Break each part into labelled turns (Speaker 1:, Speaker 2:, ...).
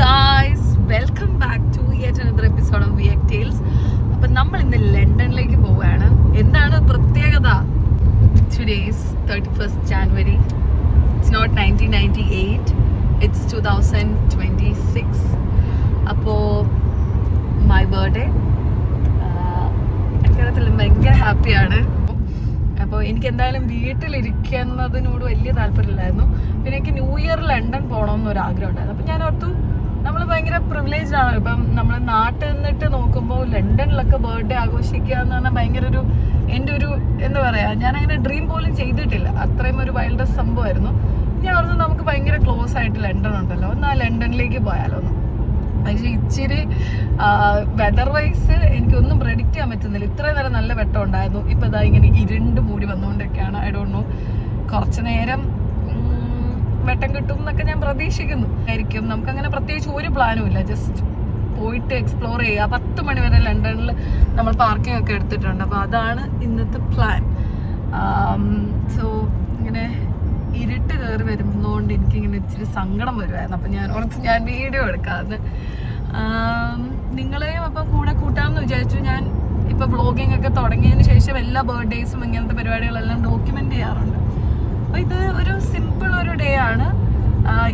Speaker 1: Guys welcome back to yet another episode of വിയക് tales അപ്പം നമ്മൾ ഇന്ന് ലണ്ടനിലേക്ക് പോവുകയാണ്. എന്താണ് പ്രത്യേകത? Today's thirty first January it's not nineteen ninety eight it's two thousand twenty six അപ്പോൾ മൈ ബർത്ത്ഡേ എനിക്കറിയത്തില്ല ഭയങ്കര ഹാപ്പിയാണ്. അപ്പോൾ എനിക്ക് എന്തായാലും വീട്ടിലിരിക്കുന്നതിനോട് വലിയ താല്പര്യമില്ലായിരുന്നു. പിന്നെ എനിക്ക് ന്യൂ ഇയർ ലണ്ടൻ പോകണമെന്നൊരു ആഗ്രഹം ഉണ്ടായിരുന്നു അപ്പം ഞാൻ ഓർത്തു നമ്മൾ ഭയങ്കര പ്രിവിലേജ്ഡ് ആണ്. ഇപ്പം നമ്മൾ നാട്ടിൽ നിന്നിട്ട് നോക്കുമ്പോൾ ലണ്ടനിലൊക്കെ ബർത്ത്ഡേ ആഘോഷിക്കുക എന്ന് പറഞ്ഞാൽ ഭയങ്കര ഒരു എന്റെ ഒരു എന്താ പറയുക ഞാൻ അങ്ങനെ ഡ്രീം പോലും ചെയ്തിട്ടില്ല. അത്രയും ഒരു വൈൽഡസ്റ്റ് സംഭവമായിരുന്നു. ഞാൻ പറഞ്ഞു നമുക്ക് ഭയങ്കര ക്ലോസ് ആയിട്ട് ലണ്ടൻ ഉണ്ടല്ലോ. ഒന്ന് ആ ലണ്ടനിലേക്ക് പോയാലോ ഒന്ന്. പക്ഷേ ഇച്ചിരി വെതർ വൈസ് എനിക്കൊന്നും പ്രെഡിക്റ്റ് ചെയ്യാൻ പറ്റുന്നില്ല. ഇത്രയും നേരം നല്ല വെട്ടം ഉണ്ടായിരുന്നു. ഇപ്പം ഇതാ ഇങ്ങനെ ഇരുണ്ട് മൂടി വന്നുകൊണ്ടൊക്കെയാണ്. ഐ ഡോണ്ട് നോ കുറച്ച് നേരം വെട്ടം കിട്ടും എന്നൊക്കെ ഞാൻ പ്രതീക്ഷിക്കുന്നു. ആയിരിക്കും. നമുക്കങ്ങനെ പ്രത്യേകിച്ച് ഒരു പ്ലാനും ഇല്ല. ജസ്റ്റ് പോയിട്ട് എക്സ്പ്ലോർ ചെയ്യുക. പത്ത് മണി വരെ ലണ്ടനിൽ നമ്മൾ പാർക്കിംഗ് ഒക്കെ എടുത്തിട്ടുണ്ട്. അപ്പോൾ അതാണ് ഇന്നത്തെ പ്ലാൻ സോ ഇങ്ങനെ ഇരുട്ട് കയറി വരുന്നതുകൊണ്ട് എനിക്കിങ്ങനെ ഇച്ചിരി സങ്കടം വരുമായിരുന്നു അപ്പം ഞാൻ ഓർത്ത് ഞാൻ വീഡിയോ എടുക്കാമെന്ന് നിങ്ങളെയും അപ്പം കൂടെ കൂട്ടാമെന്ന് വിചാരിച്ചു. ഞാൻ ഇപ്പോൾ വ്ളോഗിങ് ഒക്കെ തുടങ്ങിയതിന് ശേഷം എല്ലാ ബർത്ത്ഡേയ്സും ഇങ്ങനത്തെ പരിപാടികളെല്ലാം ഡോക്യുമെന്റ് ചെയ്യാറുണ്ട്. അപ്പോൾ ഇത് ഒരു സിമ്പിൾ ഒരു ഡേ ആണ്.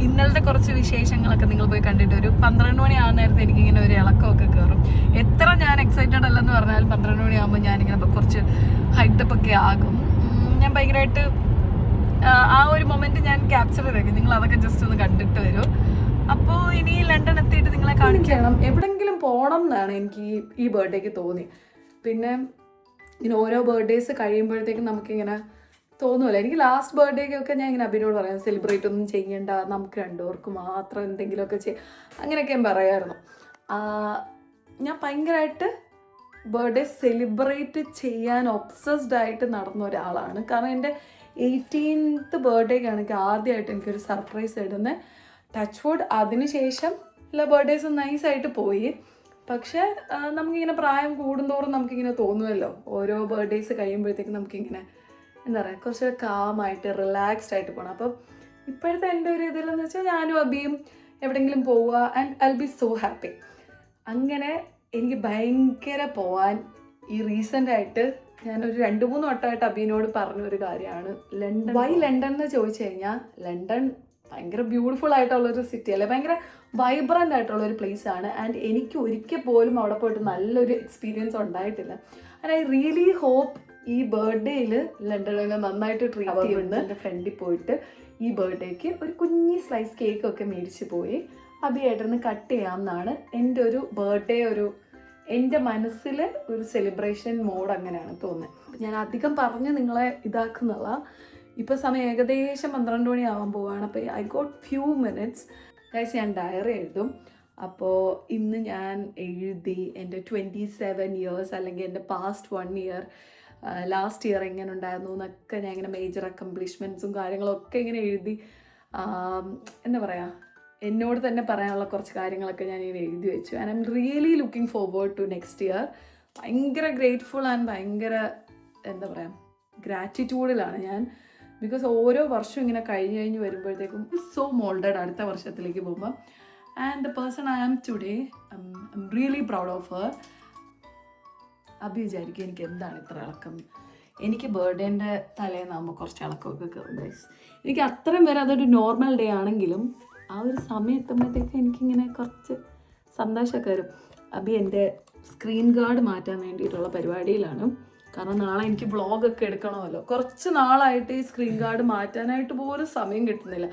Speaker 1: ഇന്നലത്തെ കുറച്ച് വിശേഷങ്ങളൊക്കെ നിങ്ങൾ പോയി കണ്ടിട്ട് ഒരു പന്ത്രണ്ട് മണി ആകുന്ന നേരത്തെ എനിക്ക് ഇങ്ങനെ ഒരു ഇളക്കമൊക്കെ കയറും എത്ര ഞാൻ എക്സൈറ്റഡ് അല്ലെന്ന് പറഞ്ഞാലും പന്ത്രണ്ട് മണി ആകുമ്പോൾ ഞാനിങ്ങനെ ഇപ്പൊ കുറച്ച് ഹൈറ്റപ്പ് ഒക്കെ ആകും. ഞാൻ ഭയങ്കരമായിട്ട് ആ, ആ ഒരു മൊമെന്റ് ഞാൻ ക്യാപ്ചർ ചെയ്തേക്കും. നിങ്ങൾ അതൊക്കെ ജസ്റ്റ് ഒന്ന് കണ്ടിട്ട് വരും. അപ്പോൾ ഇനി ലണ്ടൻ എത്തിയിട്ട് നിങ്ങളെ കാണിക്കണം എവിടെങ്കിലും പോകണം എന്നാണ് എനിക്ക് ഈ ഈ ബർത്ത്ഡേക്ക് തോന്നി പിന്നെ ഇങ്ങനെ ഓരോ ബർത്ത്ഡേസ് കഴിയുമ്പോഴത്തേക്കും നമുക്കിങ്ങനെ തോന്നുമല്ലോ എനിക്ക് ലാസ്റ്റ് ബർത്ത്ഡേക്കൊക്കെ ഞാൻ ഇങ്ങനെ അഭിനോട് പറയാം സെലിബ്രേറ്റ് ഒന്നും ചെയ്യണ്ട നമുക്ക് രണ്ടുപേർക്ക് മാത്രം എന്തെങ്കിലുമൊക്കെ ചെയ്യും അങ്ങനെയൊക്കെ ഞാൻ പറയായിരുന്നു. ഞാൻ ഭയങ്കരമായിട്ട് ബർത്ത്ഡേ സെലിബ്രേറ്റ് ചെയ്യാൻ ഒബ്സസ്ഡ് ആയിട്ട് നടന്ന ഒരാളാണ്. കാരണം എന്റെ എയ്റ്റീൻത്ത് ബർത്ത്ഡേക്കാണ് എനിക്ക് ആദ്യമായിട്ട് എനിക്കൊരു സർപ്രൈസ് ഇടുന്നത് ടച്ച് വുഡ് അതിനുശേഷം എല്ലാ ബർത്ത്ഡേസ് നൈസായിട്ട് പോയി. പക്ഷേ നമുക്കിങ്ങനെ പ്രായം കൂടുന്തോറും നമുക്കിങ്ങനെ തോന്നുമല്ലോ ഓരോ ബർത്ത്ഡേസ് കഴിയുമ്പോഴത്തേക്കും നമുക്കിങ്ങനെ എന്താ പറയുക കുറച്ചുകൂടെ കാമായിട്ട് റിലാക്സ്ഡ് ആയിട്ട് പോകണം അപ്പം ഇപ്പോഴത്തെ എന്റെ ഒരു ഇതിലെന്ന് വെച്ചാൽ ഞാനും അബിയും എവിടെയെങ്കിലും പോവുക and I be so happy അങ്ങനെ എനിക്ക് ഭയങ്കര പോവാൻ ഈ റീസെന്റായിട്ട് ഞാനൊരു രണ്ട് മൂന്ന് വട്ടമായിട്ട് അബീനോട് പറഞ്ഞ ഒരു കാര്യമാണ് ലണ്ടൻ വൈ ലണ്ടൻ എന്ന് ചോദിച്ചു കഴിഞ്ഞാൽ ലണ്ടൻ ഭയങ്കര ബ്യൂട്ടിഫുൾ ആയിട്ടുള്ള ഒരു സിറ്റി അല്ലേ? ഭയങ്കര വൈബ്രന്റ് ആയിട്ടുള്ള ഒരു പ്ലേസ് ആണ്. ആൻഡ് എനിക്ക് ഒരിക്കൽ പോലും അവിടെ പോയിട്ട് നല്ലൊരു എക്സ്പീരിയൻസ് ഉണ്ടായിട്ടില്ല. ആൻഡ് ഐ റിയലി ഹോപ്പ് ഈ ബർത്ത്ഡേയിൽ ലണ്ടനിൽ നന്നായിട്ട് ട്രീറ്റ് ചെയ്യുന്നത് എന്റെ ഫ്രണ്ടിൽ പോയിട്ട് ഈ ബർത്ത്ഡേക്ക് ഒരു കുഞ്ഞി സ്ലൈസ് കേക്ക് ഒക്കെ മേടിച്ച് പോയി. അഭിയായിട്ടിരുന്ന് കട്ട് ചെയ്യാമെന്നാണ് എന്റെ ഒരു ബർത്ത്ഡേ ഒരു എന്റെ മനസ്സിൽ ഒരു സെലിബ്രേഷൻ മോഡ് അങ്ങനെയാണ് തോന്നുന്നത് ഞാൻ അധികം പറഞ്ഞ് നിങ്ങളെ ഇതാക്കുന്നില്ല ഇപ്പോൾ സമയം ഏകദേശം പന്ത്രണ്ട് മണി ആവാൻ പോവുകയാണ് അപ്പോൾ I got few minutes guys ഞാൻ ഡയറി എഴുതും. അപ്പോൾ ഇന്ന് ഞാൻ എഴുതി എന്റെ ട്വന്റി സെവൻ ഇയേഴ്സ് അല്ലെങ്കിൽ എന്റെ past one year last year എങ്ങനെ ഉണ്ടായിരുന്നു എന്നൊക്കെ ഞാൻ ഇങ്ങനെ മേജർ അക്കംപ്ലിഷ്മെന്റ്സും കാര്യങ്ങളൊക്കെ ഇങ്ങനെ എഴുതി. എന്താ പറയുക എന്നോട് തന്നെ പറയാനുള്ള കുറച്ച് കാര്യങ്ങളൊക്കെ ഞാൻ ഇങ്ങനെ എഴുതി വെച്ചു. And I really looking forward to next year ഭയങ്കര ഗ്രേറ്റ്ഫുൾ ആൻഡ് ഭയങ്കര എന്താ പറയുക ഗ്രാറ്റിറ്റ്യൂഡിലാണ് ഞാൻ. ബിക്കോസ് ഓരോ വർഷം ഇങ്ങനെ കഴിഞ്ഞ് കഴിഞ്ഞ് വരുമ്പോഴത്തേക്കും സോ മോൾഡഡ് അടുത്ത വർഷത്തിലേക്ക് പോകുമ്പോൾ and the person I am today I am really proud of her Abhi വിചാരിക്കും എനിക്ക് എന്താണ് ഇത്ര ഇളക്കം? എനിക്ക് ബർത്ത്ഡേന്റെ തലേന്നാകുമ്പോൾ കുറച്ച് ഇളക്കമൊക്കെ കയറും ഗൈസ് എനിക്ക് അത്രയും വരെ അതൊരു നോർമൽ ഡേ ആണെങ്കിലും ആ ഒരു സമയം എത്തുമ്പോഴത്തേക്ക് എനിക്കിങ്ങനെ കുറച്ച് സന്തോഷമൊക്കെ വരും. അഭി എന്റെ സ്ക്രീൻ ഗാർഡ് മാറ്റാൻ വേണ്ടിയിട്ടുള്ള പരിപാടിയിലാണ്. കാരണം നാളെ എനിക്ക് വ്ളോഗൊക്കെ എടുക്കണമല്ലോ. കുറച്ച് നാളായിട്ട് ഈ സ്ക്രീൻ ഗാർഡ് മാറ്റാനായിട്ട് പോലും സമയം കിട്ടുന്നില്ല.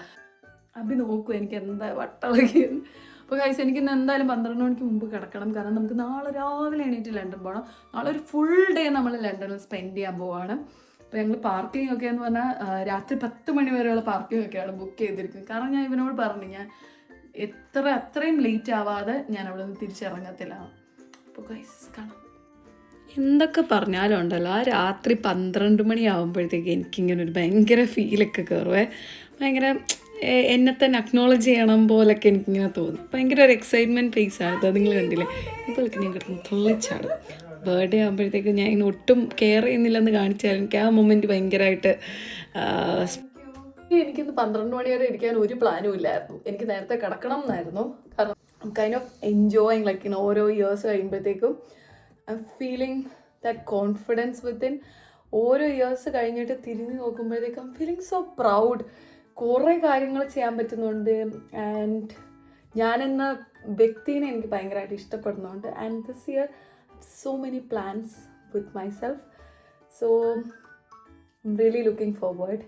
Speaker 1: അഭി നോക്കൂ എനിക്ക് എന്താ വട്ടളകിയെന്ന് അപ്പോൾ കൈസ് എനിക്ക് ഇന്ന് എന്തായാലും പന്ത്രണ്ട് മണിക്ക് മുമ്പ് കിടക്കണം. കാരണം നമുക്ക് നാളെ രാവിലെ എണീറ്റ് ലണ്ടൻ പോകണം നാളെ ഒരു ഫുൾ ഡേ നമ്മൾ ലണ്ടനിൽ സ്പെൻഡ് ചെയ്യാൻ പോവാണ്. അപ്പോൾ ഞങ്ങൾ പാർക്കിംഗ് ഒക്കെ എന്ന് പറഞ്ഞാൽ രാത്രി പത്ത് മണി വരെയുള്ള പാർക്കിംഗ് ഒക്കെയാണ് ബുക്ക് ചെയ്തിരിക്കുന്നത്. കാരണം ഞാൻ ഇവനോട് പറഞ്ഞു ഞാൻ എത്ര അത്രയും ലേറ്റ് ആവാതെ ഞാൻ അവിടെ നിന്ന് തിരിച്ചിറങ്ങത്തില്ല. അപ്പോൾ ഗൈസ് കാണാം. എന്തൊക്കെ പറഞ്ഞാലും ഉണ്ടല്ലോ ആ രാത്രി പന്ത്രണ്ട് മണിയാകുമ്പോഴത്തേക്ക് എനിക്കിങ്ങനെ ഒരു ഭയങ്കര ഫീലൊക്കെ കയറുവേ ഭയങ്കര എന്നെ തന്നെ അക്നോളജ് ചെയ്യണം പോലൊക്കെ എനിക്കിങ്ങനെ തോന്നി. ഭയങ്കര ഒരു എക്സൈറ്റ്മെന്റ് ഫേസ് ആയിരുന്നു നിങ്ങൾ കണ്ടില്ലേ? ഇപ്പോഴൊക്കെ ഞാൻ കിടന്ന് തുള്ളിച്ചാടും. ബർത്ത്ഡേ ആകുമ്പോഴത്തേക്ക് ഞാൻ ഇങ്ങനെ ഒട്ടും കെയർ ചെയ്യുന്നില്ലെന്ന് കാണിച്ചാൽ എനിക്ക് ആ മൊമെന്റ് ഭയങ്കരമായിട്ട് എനിക്കിന്ന് പന്ത്രണ്ട് മണി വരെ ഇരിക്കാൻ ഒരു പ്ലാനും ഇല്ലായിരുന്നു. എനിക്ക് നേരത്തെ കിടക്കണം എന്നായിരുന്നു. കാരണം kind of enjoying like in ഓരോ ഇയേഴ്സ് കഴിയുമ്പോഴത്തേക്കും I am feeling that confidence within ഓരോ ഇയേഴ്സ് കഴിഞ്ഞിട്ട് തിരിഞ്ഞു നോക്കുമ്പോഴത്തേക്കും ഐ ഫീലിംഗ് സോ പ്രൗഡ് കുറേ കാര്യങ്ങൾ ചെയ്യാൻ പറ്റുന്നുണ്ട്. ആൻഡ് ഞാനെന്ന വ്യക്തിനെ എനിക്ക് ഭയങ്കരമായിട്ട് ഇഷ്ടപ്പെടുന്നുണ്ട്. And this year so many plans with myself so really looking forward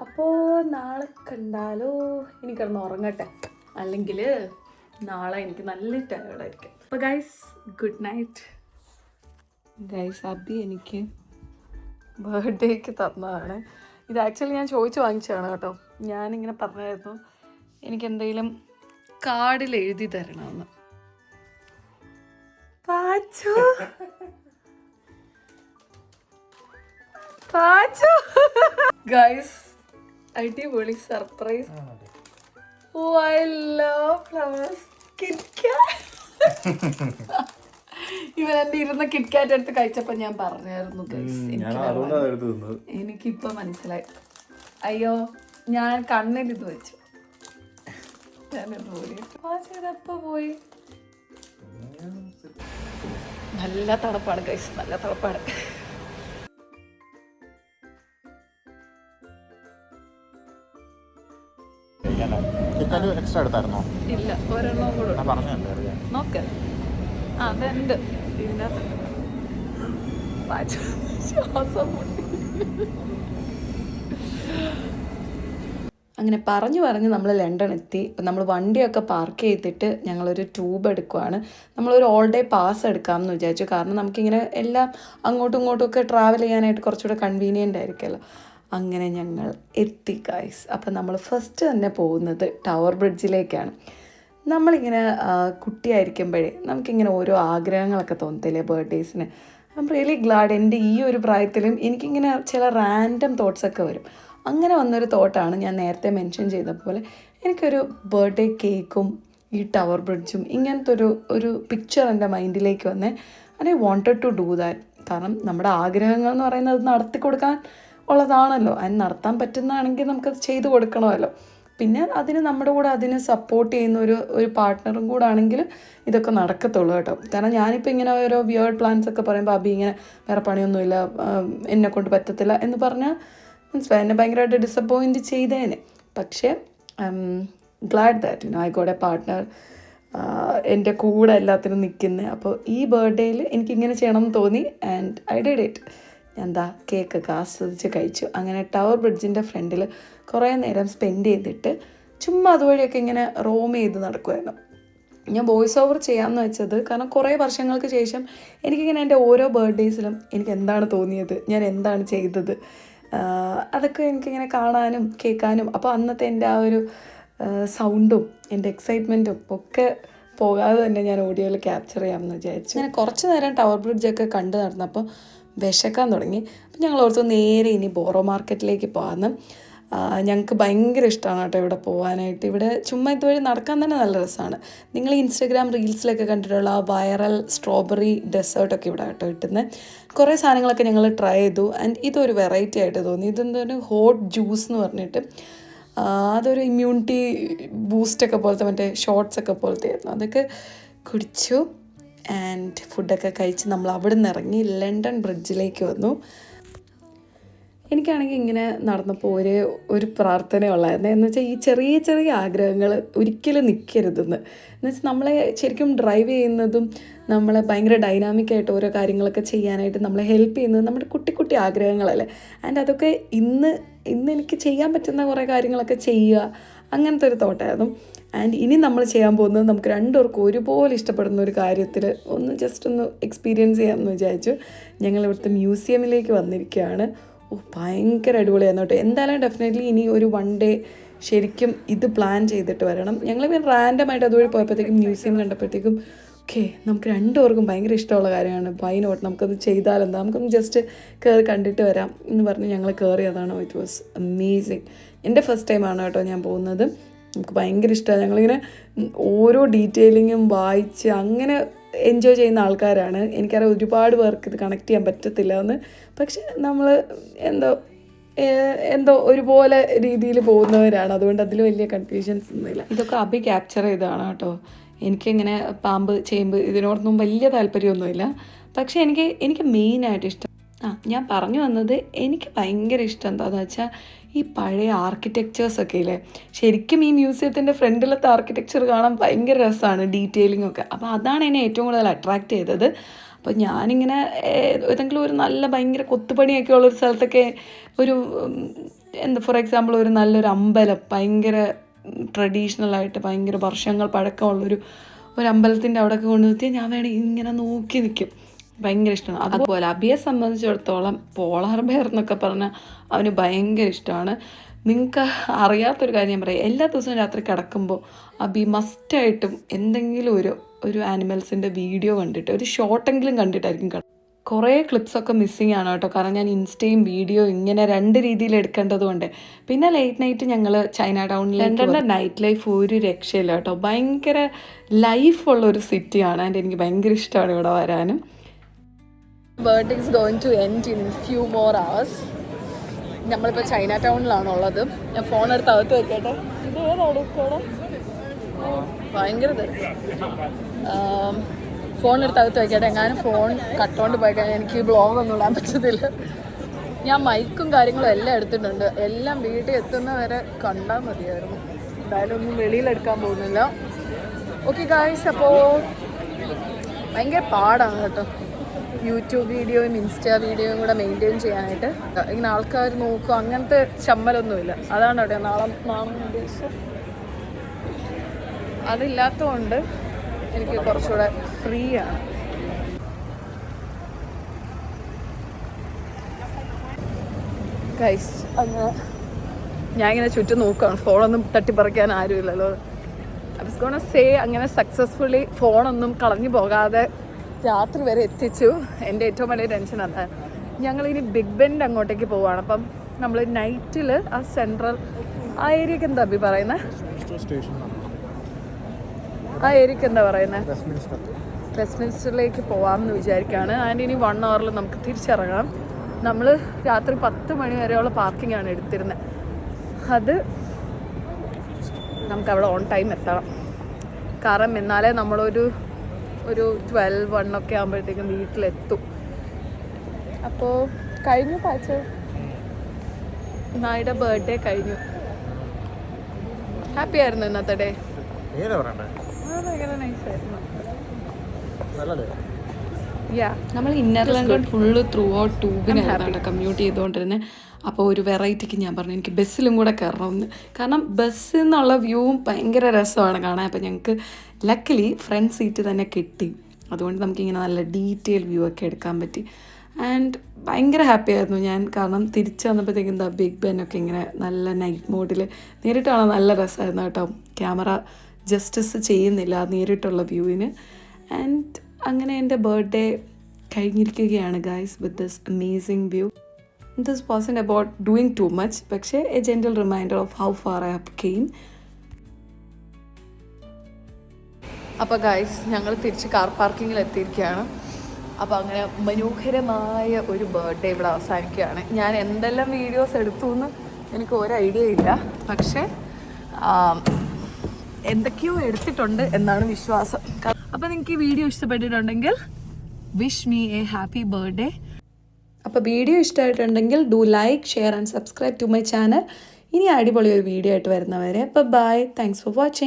Speaker 1: അപ്പോൾ നാളെ കണ്ടാലോ? ഇനി കിടന്ന് ഉറങ്ങട്ടെ. അല്ലെങ്കിൽ നാളെ എനിക്ക് നല്ല ടയർഡായിരിക്കും അപ്പോൾ guys good night guys Abi എനിക്ക് ബർത്ത്ഡേക്ക് തന്നതാണ്. ഇത് ആക്ച്വലി ഞാൻ ചോദിച്ച് വാങ്ങിച്ചതാണ് കേട്ടോ. ഞാനിങ്ങനെ പറഞ്ഞായിരുന്നു എനിക്ക് എന്തെങ്കിലും കാർഡിൽ എഴുതി തരണമെന്ന്. പാച്ചു. പാച്ചു. ഗൈസ് അടിപൊളി surprise oh I love flowers ഇവൻ എന്റെ ഇരുന്ന കിറ്റ്കാറ്റ് എടുത്ത് കഴിച്ചപ്പോ ഞാൻ പറഞ്ഞായിരുന്നു guys,
Speaker 2: ഞാൻ
Speaker 1: എനിക്ക്
Speaker 2: അതുകൊണ്ടാണ് എടുത്ത് തിന്നത്.
Speaker 1: എനിക്കിപ്പോ മനസ്സിലായി. അയ്യോ ഞാൻ കണ്ണിൽ ഇത് വെച്ചു. ഞാനിത് പോയി. നല്ല തണുപ്പാണ് കഴിച്ച് നല്ല തണുപ്പാണ്.
Speaker 2: എക്സ്ട്രാ എടുത്തായിരുന്നോ
Speaker 1: ഇല്ല ഒരെണ്ണം കൂടെ
Speaker 2: ഞാൻ പറഞ്ഞല്ലേ അറിയാം
Speaker 1: നോക്ക് അതുണ്ട് അങ്ങനെ പറഞ്ഞു പറഞ്ഞ് നമ്മൾ ലണ്ടൻ എത്തി. നമ്മൾ വണ്ടിയൊക്കെ പാർക്ക് ചെയ്തിട്ട് ഞങ്ങളൊരു ട്യൂബ് എടുക്കുവാണ്. നമ്മളൊരു ഓൾ ഡേ പാസ് എടുക്കാമെന്ന് വിചാരിച്ചു. കാരണം നമുക്കിങ്ങനെ എല്ലാം അങ്ങോട്ടും ഇങ്ങോട്ടും ഒക്കെ ട്രാവൽ ചെയ്യാനായിട്ട് കുറച്ചുകൂടെ കൺവീനിയന്റ് ആയിരിക്കുമല്ലോ. അങ്ങനെ ഞങ്ങൾ എത്തി ഗൈസ് അപ്പം നമ്മൾ ഫസ്റ്റ് തന്നെ പോകുന്നത് ടവർ ബ്രിഡ്ജിലേക്കാണ് നമ്മളിങ്ങനെ കുട്ടിയായിരിക്കുമ്പോഴേ നമുക്കിങ്ങനെ ഓരോ ആഗ്രഹങ്ങളൊക്കെ തോന്നത്തില്ലേ ബർത്ത്ഡേസിന് ഐ എം റിയലി ഗ്ലാഡ് എന്റെ ഈ ഒരു പ്രായത്തിലും എനിക്കിങ്ങനെ ചില റാൻഡം തോട്ട്സൊക്കെ വരും. അങ്ങനെ വന്നൊരു തോട്ടാണ് ഞാൻ നേരത്തെ മെൻഷൻ ചെയ്ത പോലെ എനിക്കൊരു ബർത്ത്ഡേ കേക്കും ഈ ടവർ ബ്രിഡ്ജും ഇങ്ങനത്തെ ഒരു ഒരു പിക്ചർ എന്റെ മൈൻഡിലേക്ക് വന്നേ. I wanted to do that കാരണം നമ്മുടെ ആഗ്രഹങ്ങൾ എന്ന് പറയുന്നത് നടത്തി കൊടുക്കാൻ ഉള്ളതാണല്ലോ. അതിന് നടത്താൻ പറ്റുന്നതാണെങ്കിൽ നമുക്കത് ചെയ്തു കൊടുക്കണമല്ലോ. പിന്നെ അതിന് നമ്മുടെ കൂടെ അതിന് സപ്പോർട്ട് ചെയ്യുന്ന ഒരു ഒരു പാർട്ട്ണറും കൂടെ ആണെങ്കിൽ ഇതൊക്കെ നടക്കത്തുള്ളൂ കേട്ടോ. കാരണം ഞാനിപ്പോൾ ഇങ്ങനെ ഓരോ വിയേർഡ് പ്ലാൻസ് ഒക്കെ പറയുമ്പോൾ അബി ഇങ്ങനെ വേറെ പണിയൊന്നുമില്ല എന്നെ കൊണ്ട് പറ്റത്തില്ല എന്ന് പറഞ്ഞാൽ മനസ്സിലായി? എന്നെ ഭയങ്കരമായിട്ട് ഡിസപ്പോയിന്റ് ചെയ്തേനെ. പക്ഷേ glad that you I got a partner എന്റെ കൂടെ എല്ലാത്തിനും നിൽക്കുന്നത് അപ്പോൾ ഈ ബർത്ത്ഡേയിൽ എനിക്കിങ്ങനെ ചെയ്യണം എന്ന് തോന്നി ആൻഡ് ഐ ഡിഡ് ഇറ്റ് എന്താ കേക്കൊക്കെ ആസ്വദിച്ച് കഴിച്ചു. അങ്ങനെ ടവർ ബ്രിഡ്ജിന്റെ ഫ്രണ്ടിൽ കുറേ നേരം സ്പെൻഡ് ചെയ്തിട്ട് ചുമ്മാ അതുവഴിയൊക്കെ ഇങ്ങനെ റോം ചെയ്ത് നടക്കുമായിരുന്നു ഞാൻ വോയിസ് ഓവർ ചെയ്യാമെന്ന് വെച്ചത് കാരണം കുറേ വർഷങ്ങൾക്ക് ശേഷം എനിക്കിങ്ങനെ എന്റെ ഓരോ ബർത്ത്ഡേയ്സിലും എനിക്ക് എന്താണ് തോന്നിയത് ഞാൻ എന്താണ് ചെയ്തത് അതൊക്കെ എനിക്കിങ്ങനെ കാണാനും കേൾക്കാനും അപ്പോൾ അന്നത്തെ എന്റെ ആ ഒരു സൗണ്ടും എന്റെ എക്സൈറ്റ്മെന്റും ഒക്കെ പോകാതെ തന്നെ ഞാൻ ഓഡിയോയിൽ ക്യാപ്ചർ ചെയ്യാമെന്ന് വിചാരിച്ചു. അങ്ങനെ കുറച്ച് നേരം ടവർ ബ്രിഡ്ജൊക്കെ കണ്ടു നടന്നപ്പോൾ വിശക്കാൻ തുടങ്ങി. അപ്പം ഞങ്ങൾ ഓർത്തു നേരെ ഇനി ബോറോ മാർക്കറ്റിലേക്ക് പോകാമെന്ന്. ഞങ്ങൾക്ക് ഭയങ്കര ഇഷ്ടമാണ് കേട്ടോ ഇവിടെ പോകാനായിട്ട്. ഇവിടെ ചുമ്മാ ഇതുവഴി നടക്കാൻ തന്നെ നല്ല രസമാണ്. നിങ്ങൾ ഇൻസ്റ്റഗ്രാം റീൽസിലൊക്കെ കണ്ടിട്ടുള്ള വൈറൽ സ്ട്രോബെറി ഡെസേർട്ടൊക്കെ ഇവിടെ കേട്ടോ കിട്ടുന്നത് കുറേ സാധനങ്ങളൊക്കെ ഞങ്ങൾ ട്രൈ ചെയ്തു. ആൻഡ് ഇതൊരു വെറൈറ്റി ആയിട്ട് തോന്നി. ഇതെന്തൊരു ഹോട്ട് ജ്യൂസ് എന്ന് പറഞ്ഞിട്ട്. അതൊരു ഇമ്മ്യൂണിറ്റി ബൂസ്റ്റൊക്കെ പോലത്തെ മറ്റേ ഷോർട്ട്സ് ഒക്കെ പോലത്തെ ആയിരുന്നു. അതൊക്കെ കുടിച്ചു. ആൻഡ് ഫുഡൊക്കെ കഴിച്ച് നമ്മൾ അവിടെ നിന്ന് ഇറങ്ങി ലണ്ടൻ ബ്രിഡ്ജിലേക്ക് വന്നു. എനിക്കാണെങ്കിൽ ഇങ്ങനെ നടന്നപ്പോൾ ഒരു ഒരു പ്രാർത്ഥന ഉള്ളായിരുന്നു എന്ന് വെച്ചാൽ ഈ ചെറിയ ചെറിയ ആഗ്രഹങ്ങൾ ഒരിക്കലും നിൽക്കരുതെന്ന് എന്ന് വെച്ചാൽ നമ്മളെ ശരിക്കും ഡ്രൈവ് ചെയ്യുന്നതും നമ്മളെ ഭയങ്കര ഡൈനാമിക്കായിട്ട് ഓരോ കാര്യങ്ങളൊക്കെ ചെയ്യാനായിട്ട് നമ്മളെ ഹെൽപ്പ് ചെയ്യുന്നത് നമ്മുടെ കുട്ടി കുട്ടി ആഗ്രഹങ്ങളല്ലേ. ആൻഡ് അതൊക്കെ ഇന്ന് ഇന്ന് എനിക്ക് ചെയ്യാൻ പറ്റുന്ന കുറേ കാര്യങ്ങളൊക്കെ ചെയ്യുക അങ്ങനത്തെ ഒരു തോട്ടായിരുന്നു. ആൻഡ് ഇനി നമ്മൾ ചെയ്യാൻ പോകുന്നത് നമുക്ക് രണ്ടുപേർക്കും ഒരുപോലെ ഇഷ്ടപ്പെടുന്ന ഒരു കാര്യത്തിൽ ഒന്ന് ജസ്റ്റ് ഒന്ന് എക്സ്പീരിയൻസ് ചെയ്യാമെന്ന് വിചാരിച്ചു. ഞങ്ങൾ ഇവിടുത്തെ മ്യൂസിയമിലേക്ക് വന്നിരിക്കുകയാണ്. ഓ ഭയങ്കര അടിപൊളിയായിരുന്നു കേട്ടോ. എന്തായാലും ഡെഫിനറ്റ്ലി ഇനി ഒരു വൺ ഡേ ശരിക്കും ഇത് പ്ലാൻ ചെയ്തിട്ട് വരണം. ഞങ്ങൾ പിന്നെ റാൻഡമായിട്ട് അതുവഴി പോയപ്പോഴത്തേക്കും മ്യൂസിയം കണ്ടപ്പോഴത്തേക്കും ഓക്കെ നമുക്ക് രണ്ടുപേർക്കും ഭയങ്കര ഇഷ്ടമുള്ള കാര്യമാണ്. ബൈ നോട്ട് നമുക്കത് ചെയ്താലെന്താ നമുക്കൊന്ന് ജസ്റ്റ് കയറി കണ്ടിട്ട് വരാം എന്ന് പറഞ്ഞ് ഞങ്ങൾ കയറിയതാണ് ഇറ്റ് വാസ് അമേസിങ് എന്റെ ഫസ്റ്റ് ടൈമാണ് കേട്ടോ ഞാൻ പോകുന്നത്. നമുക്ക് ഭയങ്കര ഇഷ്ടമാണ് ഞങ്ങളിങ്ങനെ ഓരോ ഡീറ്റെയിലിങ്ങും വായിച്ച് അങ്ങനെ എൻജോയ് ചെയ്യുന്ന ആൾക്കാരാണ്. എനിക്കറിയാം ഒരുപാട് പേർക്ക് ഇത് കണക്ട് ചെയ്യാൻ പറ്റത്തില്ല എന്ന്. പക്ഷെ നമ്മൾ എന്തോ എന്തോ ഒരുപോലെ രീതിയിൽ പോകുന്നവരാണ്. അതുകൊണ്ട് അതിൽ വലിയ കൺഫ്യൂഷൻസ് ഒന്നുമില്ല. ഇതൊക്കെ അഭി ക്യാപ്ചർ ചെയ്തതാണ് കേട്ടോ. എനിക്കിങ്ങനെ പാമ്പ് ചേമ്പ് ഇതിനോടൊന്നും വലിയ താല്പര്യമൊന്നുമില്ല. പക്ഷേ എനിക്ക് എനിക്ക് മെയിനായിട്ട് ഇഷ്ടം ആ ഞാൻ പറഞ്ഞു വന്നത് എനിക്ക് ഭയങ്കര ഇഷ്ടം എന്താണെന്ന് വെച്ചാൽ ഈ പഴയ ആർക്കിടെക്ചേഴ്സ് ഒക്കെ ഇല്ലേ? ശരിക്കും ഈ മ്യൂസിയത്തിന്റെ ഫ്രണ്ടിലത്തെ ആർക്കിടെക്ചർ കാണാൻ ഭയങ്കര രസമാണ് ഡീറ്റെയിലിംഗ് ഒക്കെ. അപ്പോൾ അതാണ് എന്നെ ഏറ്റവും കൂടുതൽ അട്രാക്റ്റ് ചെയ്തത്. അപ്പോൾ ഞാനിങ്ങനെ ഏതെങ്കിലും ഒരു നല്ല ഭയങ്കര കൊത്തുപണിയൊക്കെ ഉള്ളൊരു സ്ഥലത്തൊക്കെ ഒരു എന്താ ഫോർ എക്സാമ്പിൾ ഒരു നല്ലൊരു അമ്പലം ഭയങ്കര ട്രഡീഷണൽ ആയിട്ട് ഭയങ്കര വർഷങ്ങൾ പഴക്കമുള്ളൊരു ഒരു അമ്പലത്തിന്റെ അവിടെയൊക്കെ കൊണ്ടു നിർത്തിയാൽ ഞാൻ വേണമെങ്കിൽ ഇങ്ങനെ നോക്കി നിൽക്കും. ഭയങ്കര ഇഷ്ടമാണ്. അതുപോലെ അബിയെ സംബന്ധിച്ചിടത്തോളം പോളാർ ബെയർ എന്നൊക്കെ പറഞ്ഞാൽ അവന് ഭയങ്കര ഇഷ്ടമാണ്. നിങ്ങൾക്ക് അറിയാത്തൊരു കാര്യം ഞാൻ പറയാം. എല്ലാ ദിവസവും രാത്രി കിടക്കുമ്പോൾ അബി മസ്റ്റായിട്ടും എന്തെങ്കിലും ഒരു ഒരു ആനിമൽസിന്റെ വീഡിയോ കണ്ടിട്ട് ഒരു ഷോർട്ടെങ്കിലും കണ്ടിട്ടായിരിക്കും കിട കുറേ ക്ലിപ്സൊക്കെ മിസ്സിങ് ആണ് കേട്ടോ. കാരണം ഞാൻ ഇൻസ്റ്റയും വീഡിയോ ഇങ്ങനെ രണ്ട് രീതിയിൽ എടുക്കേണ്ടതുകൊണ്ട് പിന്നെ ലേറ്റ് നൈറ്റ് ഞങ്ങൾ ചൈന ടൗണിൽ ലണ്ടന്റെ നൈറ്റ് ലൈഫ് ഒരു രക്ഷയില്ല കേട്ടോ. ഭയങ്കര ലൈഫുള്ള ഒരു സിറ്റിയാണ് ആൻഡ് എനിക്ക് ഭയങ്കര ഇഷ്ടമാണ് ഇവിടെ വരാനും. Bird is going to end in few more hours നമ്മളിപ്പോൾ ചൈന ടൗണിലാണ് ഉള്ളത് ഞാൻ ഫോൺ എടുത്ത് അകത്ത് വെക്കട്ടെ. ഇത് ഏതാണ് ഇവിടെ ഭയങ്കര ഫോൺ എടുത്ത് അകത്ത് വയ്ക്കട്ടെ എങ്ങാനും ഫോൺ കട്ടോണ്ട് പോയി കഴിഞ്ഞാൽ എനിക്ക് ബ്ലോഗ് ഒന്നും ഇടാൻ പറ്റത്തില്ല. ഞാൻ മൈക്കും കാര്യങ്ങളും എല്ലാം എടുത്തിട്ടുണ്ട്. എല്ലാം വീട്ടിൽ എത്തുന്ന വരെ കണ്ടാൽ മതിയായിരുന്നു. എന്തായാലും ഒന്നും വെളിയിലെടുക്കാൻ പോകുന്നില്ല. ഓക്കെ ഗായ്സ് അപ്പോൾ ഭയങ്കര പാടാണ് കേട്ടോ. യൂട്യൂബ് വീഡിയോയും ഇൻസ്റ്റാ വീഡിയോയും കൂടെ മെയിന്റെയിൻ ചെയ്യാനായിട്ട്. ഇങ്ങനെ ആൾക്കാർ നോക്കും അങ്ങനത്തെ ചമ്മലൊന്നുമില്ല. അതാണ് അവിടെ നാളെ നാളെ ഉദ്ദേശിച്ചത് അതില്ലാത്തതുകൊണ്ട് എനിക്ക് കുറച്ചുകൂടെ ഫ്രീ ആണ് ഗൈസ് അങ്ങ് ഞാൻ ഇങ്ങനെ ചുറ്റും നോക്കുകയാണ് ഫോണൊന്നും തട്ടിപ്പറിക്കാൻ ആരുമില്ലല്ലോ. അപ്പം ഗോണ സേ അങ്ങനെ സക്സസ്ഫുള്ളി ഫോണൊന്നും കളഞ്ഞു പോകാതെ രാത്രി വരെ എത്തിച്ചു. എന്റെ ഏറ്റവും വലിയ ടെൻഷൻ അതാണ് ഞങ്ങളിനി ബിഗ് ബെൻഡ് അങ്ങോട്ടേക്ക് പോവാണ്. അപ്പം നമ്മൾ നൈറ്റിൽ ആ സെൻട്രൽ ആ ഏരിയക്ക് എന്താ അഭി പറയുന്നത് ആ ഏരിയക്ക് എന്താ പറയുന്നത് വെസ്റ്റ്മിൻസ്റ്ററിലേക്ക് പോകാമെന്ന് വിചാരിക്കുകയാണ്. ആൻഡ് ഇനി വൺ അവറിൽ നമുക്ക് തിരിച്ചിറങ്ങാം. നമ്മൾ രാത്രി പത്ത് മണി വരെയുള്ള പാർക്കിംഗ് ആണ് എടുത്തിരുന്നത് അത് നമുക്ക് അവിടെ ഓൺ ടൈം എത്തണം. കാരണം എന്നാലേ നമ്മളൊരു ഒരു ട്വൽവ് വൺ ഒക്കെ ആകുമ്പോഴത്തേക്കും വീട്ടിലെത്തും. അപ്പോൾ കഴിഞ്ഞു പാച്ച? നായുടെ ബർത്ത്ഡേ കഴിഞ്ഞു. ഹാപ്പി ആയിരുന്നു ഇന്നത്തെ ഡേ ഭയങ്കര
Speaker 2: നല്ലല്ലേ
Speaker 1: യാ
Speaker 3: നമ്മൾ inner London full throughout ട്യൂബിനാണ് കമ്മ്യൂട്ട് ചെയ്തുകൊണ്ടിരുന്നത് അപ്പോൾ ഒരു വെറൈറ്റിക്ക് ഞാൻ പറഞ്ഞു എനിക്ക് ബസ്സിലും കൂടെ കയറണമെന്ന് കാരണം ബസ്സിൽ നിന്നുള്ള വ്യൂവും ഭയങ്കര രസമാണ് കാണാൻ. അപ്പോൾ ഞങ്ങൾക്ക് ലക്കിലി ഫ്രണ്ട് സീറ്റ് തന്നെ കിട്ടി. അതുകൊണ്ട് നമുക്കിങ്ങനെ നല്ല ഡീറ്റെയിൽ വ്യൂ ഒക്കെ എടുക്കാൻ പറ്റി. ആൻഡ് ഭയങ്കര ഹാപ്പി ആയിരുന്നു ഞാൻ. കാരണം തിരിച്ചു വന്നപ്പോഴത്തേക്കും എന്താ ബിഗ് ബെൻ ഒക്കെ ഇങ്ങനെ നല്ല നൈറ്റ് മോഡിൽ നേരിട്ടാണ് നല്ല രസമായിരുന്നു കേട്ടോ. ക്യാമറ ജസ്റ്റിസ് ചെയ്യുന്നില്ല നേരിട്ടുള്ള വ്യൂവിന് ആൻഡ് അങ്ങനെ എന്റെ ബർത്ത്ഡേ കഴിഞ്ഞിരിക്കുകയാണ് guys with this amazing view this wasn't about doing too much പക്ഷേ a gentle reminder of how far I have came
Speaker 1: അപ്പോൾ ഗായ്സ് ഞങ്ങൾ തിരിച്ച് കാർ പാർക്കിങ്ങിൽ എത്തിയിരിക്കുകയാണ്. അപ്പോൾ അങ്ങനെ മനോഹരമായ ഒരു ബർത്ത്ഡേ ഇവിടെ അവസാനിക്കുകയാണ്. ഞാൻ എന്തെല്ലാം വീഡിയോസ് എടുത്തു എന്ന് എനിക്ക് ഒരു ഐഡിയ ഇല്ല. പക്ഷേ എന്തൊക്കെയോ എടുത്തിട്ടുണ്ട് എന്നാണ് വിശ്വാസം. അപ്പോൾ നിങ്ങൾക്ക് ഈ വീഡിയോ ഇഷ്ടപ്പെട്ടിട്ടുണ്ടെങ്കിൽ wish me a happy birthday
Speaker 3: അപ്പോൾ വീഡിയോ ഇഷ്ടമായിട്ടുണ്ടെങ്കിൽ do like share and subscribe to my channel ഇനി അടിപൊളി ഒരു വീഡിയോ ആയിട്ട് വരുന്നവരെ. അപ്പോൾ ബൈ താങ്ക്സ് ഫോർ വാച്ചിങ്